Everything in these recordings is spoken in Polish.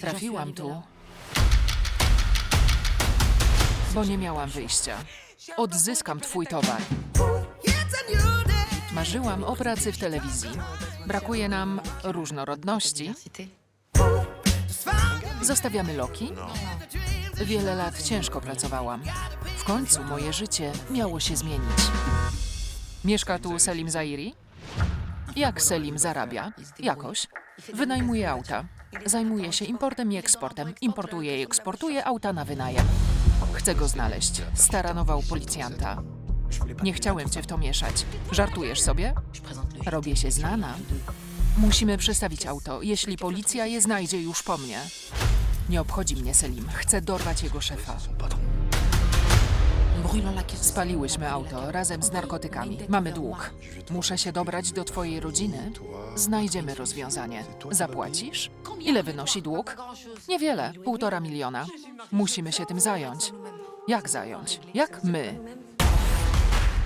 Trafiłam tu, bo nie miałam wyjścia. Odzyskam twój towar. Marzyłam o pracy w telewizji. Brakuje nam różnorodności. Zostawiamy Loki? Wiele lat ciężko pracowałam. W końcu moje życie miało się zmienić. Mieszka tu Selim Zairi? Jak Selim zarabia? Jakoś. Wynajmuje auta. Zajmuje się importem i eksportem. Importuje i eksportuje auta na wynajem. Chcę go znaleźć. Staranował policjanta. Nie chciałem cię w to mieszać. Żartujesz sobie? Robię się znana. Musimy przestawić auto, jeśli policja je znajdzie już po mnie. Nie obchodzi mnie Selim. Chcę dorwać jego szefa. Spaliłyśmy auto razem z narkotykami. Mamy dług. Muszę się dobrać do twojej rodziny. Znajdziemy rozwiązanie. Zapłacisz? Ile wynosi dług? Niewiele, półtora miliona. Musimy się tym zająć. Jak zająć? Jak my?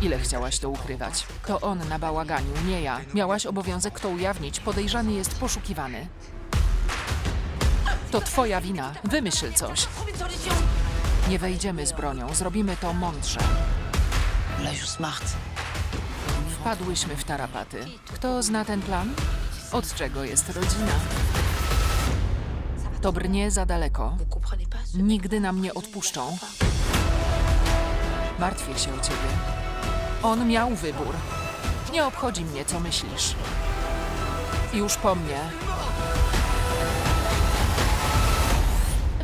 Ile chciałaś to ukrywać? To on na bałaganiu, nie ja. Miałaś obowiązek to ujawnić. Podejrzany jest poszukiwany. To twoja wina. Wymyśl coś. Nie wejdziemy z bronią. Zrobimy to mądrze. Wpadłyśmy w tarapaty. Kto zna ten plan? Od czego jest rodzina? To brnie za daleko. Nigdy nam nie odpuszczą. Martwię się o ciebie. On miał wybór. Nie obchodzi mnie, co myślisz. Już po mnie.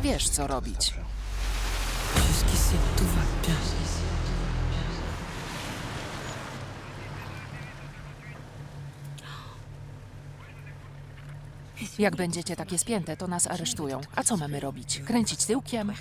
Wiesz, co robić. Jusqu'ici, tout va bien. Jak będziecie takie spięte, to nas aresztują. A co mamy robić? Kręcić tyłkiem?